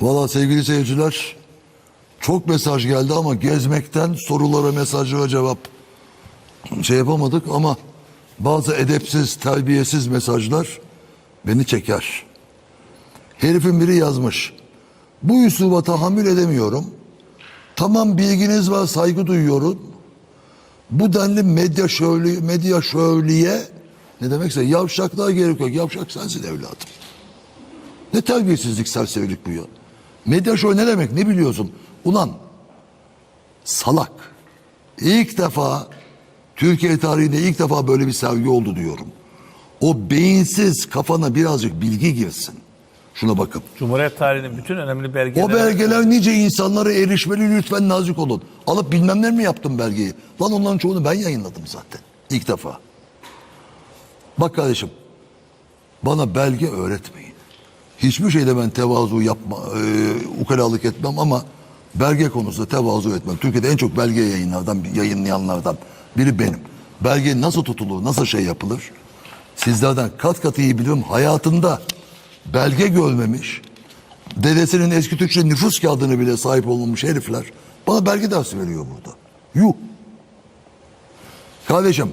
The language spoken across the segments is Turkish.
Valla sevgili seyirciler çok mesaj geldi ama gezmekten sorulara mesajlara cevap şey yapamadık ama bazı edepsiz terbiyesiz mesajlar beni çeker. Herifin biri yazmış. Bu üsluba tahammül edemiyorum. Tamam bilginiz var saygı duyuyorum. Bu denli medya şövlü, medya şövliye ne demekse yavşaklığa gerek yok. Yavşak sensin evladım. Ne terbiyesizlik serserilik bu ya. Medya şov ne demek ne biliyorsun? Ulan salak. İlk defa Türkiye tarihinde ilk defa böyle bir sergi oldu diyorum. O beyinsiz kafana birazcık bilgi girsin. Şuna bakın. Cumhuriyet tarihinin bütün önemli belgeleri. O belgeler nice insanlara erişmeli lütfen nazik olun. Alıp bilmem ne mi yaptım belgeyi? Lan onların çoğunu ben yayınladım zaten. İlk defa. Bak kardeşim. Bana belge öğretmeyin. Hiçbir şeyde ben tevazu yapma, e, ukalalık etmem ama belge konusunda tevazu etmem. Türkiye'de en çok belge yayınlardan, yayınlayanlardan biri benim. Belge nasıl tutulur, nasıl şey yapılır? Sizlerden kat kat iyi bilirim. Hayatında belge görmemiş, dedesinin eski Türkçe nüfus kağıdını bile sahip olmamış herifler bana belge dersi veriyor burada. Yuh. Kardeşim,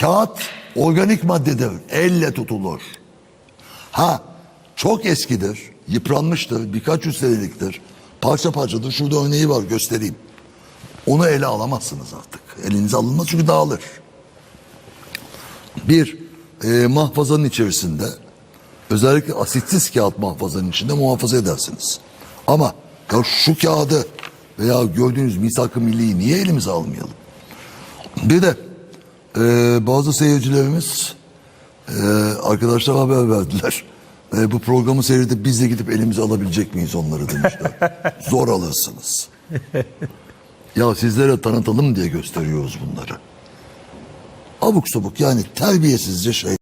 kağıt organik maddedir, elle tutulur. Ha, çok eskidir, yıpranmıştır, birkaç yüz seneliktir, parça parçadır. Şurada örneği var göstereyim. Onu ele alamazsınız artık. Elinize alınmaz çünkü dağılır. Bir, e, mahfazanın içerisinde özellikle asitsiz kağıt mahfazanın içinde muhafaza edersiniz. Ama ya şu kağıdı veya gördüğünüz misak-ı milliyi niye elimize almayalım? Bir de e, bazı seyircilerimiz e, arkadaşlar haber verdiler. E, bu programı seyredip biz de gidip elimize alabilecek miyiz onları demişler. Zor alırsınız. Ya sizlere tanıtalım diye gösteriyoruz bunları. Abuk sabuk yani terbiyesizce şey.